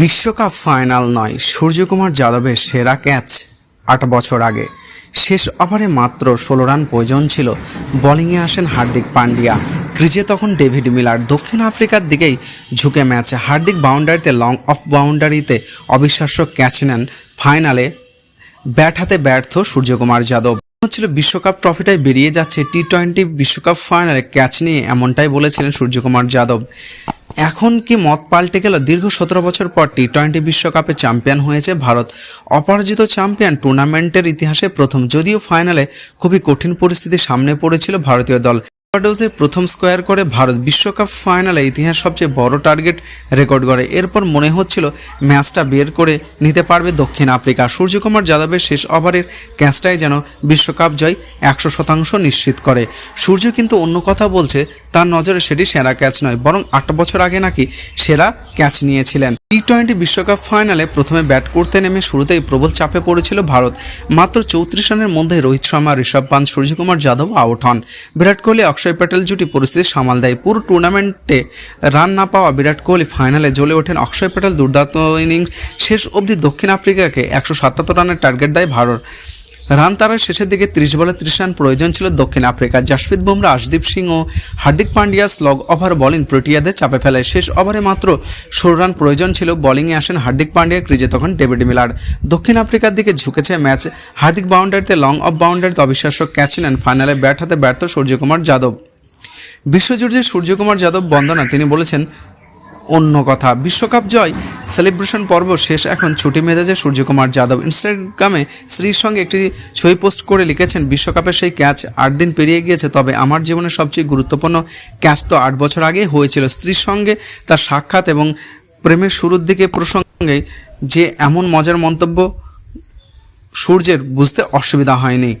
বিশ্বকাপ ফাইনাল নয়, সূর্যকুমার যাদবের সেরা ক্যাচ। আট বছর আগে, শেষ ওভারে মাত্র ষোলো রান প্রয়োজন ছিল। বোলিংয়ে আসেন হার্দিক পান্ডিয়া। ক্রিজে তখন ডেভিড মিলার দক্ষিণ আফ্রিকার দিকেই ঝুঁকে ম্যাচ। হার্দিক বাউন্ডারিতে, লং অফ বাউন্ডারিতে অবিশ্বাস্য ক্যাচ নেন। ফাইনালে ব্যাট হাতে ব্যর্থ সূর্যকুমার যাদব। হচ্ছিল বিশ্বকাপ ট্রফিটাই বেরিয়ে যাচ্ছে টি টোয়েন্টি বিশ্বকাপ ফাইনালে ক্যাচ নিয়ে, এমনটাই বলেছিলেন সূর্যকুমার যাদব। এখন কি মত পাল্টে গেল? দীর্ঘ সতেরো বছর পর টি টোয়েন্টি বিশ্বকাপে চ্যাম্পিয়ন হয়েছে ভারত। অপরাজিত চ্যাম্পিয়ন টুর্নামেন্টের ইতিহাসে প্রথম, যদিও ফাইনালে খুবই কঠিন পরিস্থিতির সামনে পড়েছিল ভারতীয় দল। ডোজে প্রথম স্কোয়ার করে ভারত বিশ্বকাপ ফাইনালে ইতিহাস সবচেয়ে বড় টার্গেট রেকর্ড করে এরপর মনে হচ্ছিল ম্যাচটা বের করে নিতে পারবে দক্ষিণ আফ্রিকা। সূর্যকুমার যাদবের শেষ ওভারের ক্যাচটাই যেন বিশ্বকাপ জয় একশো শতাংশ নিশ্চিত করে। সূর্য কিন্তু অন্য কথা বলছে তার নজরে সেটি সেরা ক্যাচ নয়, বরং আট বছর আগে নাকি সেরা ক্যাচ নিয়েছিলেন। টি টোয়েন্টি বিশ্বকাপ ফাইনালে প্রথমে ব্যাট করতে নেমে শুরুতেই প্রবল চাপে পড়েছিল ভারত। মাত্র চৌত্রিশ রানের মধ্যে রোহিত শর্মা, ঋষভ পান্ত, সূর্যকুমার যাদব আউট হন। বিরাট কোহলি, অক্ষয় প্যাটেল জুটি পরিস্থিতি সামাল দেয়। পুরো টুর্নামেন্টে রান না পাওয়া বিরাট কোহলি ফাইনালে জ্বলে ওঠেন অক্ষয় প্যাটেল দুর্দান্ত ইনিংস। শেষ অবধি দক্ষিণ আফ্রিকাকে একশো সাতাত্তর রানের টার্গেট দেয় ভারত। রান তারার শেষের দিকে ত্রিশ বলে ত্রিশ রান প্রয়োজন ছিল দক্ষিণ আফ্রিকার জাসপ্রীত বুমরা, আশদীপ সিং ও Hardik Pandya slog over bowling প্রোটিয়াদের চাপে ফেলে শেষ ওভারে মাত্র ষোলো রান প্রয়োজন ছিল। বোলিংয়ে আসেন হার্দিক পান্ডিয়া, ক্রিজে তখন ডেভিড মিলার। দক্ষিণ আফ্রিকার দিকে ঝুঁকেছে ম্যাচ হার্দিক বাউন্ডারিতে লং অফ বাউন্ডারিতে অবিশ্বাস্য ক্যাচ নেন। ফাইনালে ব্যাট হাতে ব্যর্থ সূর্যকুমার যাদব। বিশ্বজুড়ে সূর্যকুমার যাদব বন্দনা, তিনি বলেছেন অন্য কথা। বিশ্বকাপ জয় সেলিব্রেশন পর্ব শেষ। এখন ছুটি মেজাজে সূর্যকুমার যাদব। ইনস্টাগ্রামে স্ত্রীর সঙ্গে একটি ছবি পোস্ট করে লিখেছেন, বিশ্বকাপের সেই ক্যাচ আট দিন পেরিয়ে গিয়েছে, তবে আমার জীবনের সবচেয়ে গুরুত্বপূর্ণ ক্যাচ তো আট বছর আগে হয়েছিল। স্ত্রীর সঙ্গে তার সাক্ষাৎ এবং প্রেমের শুরুর দিকে প্রসঙ্গে যে এমন মজার মন্তব্য সূর্যের বুঝতে অসুবিধা হয়নি।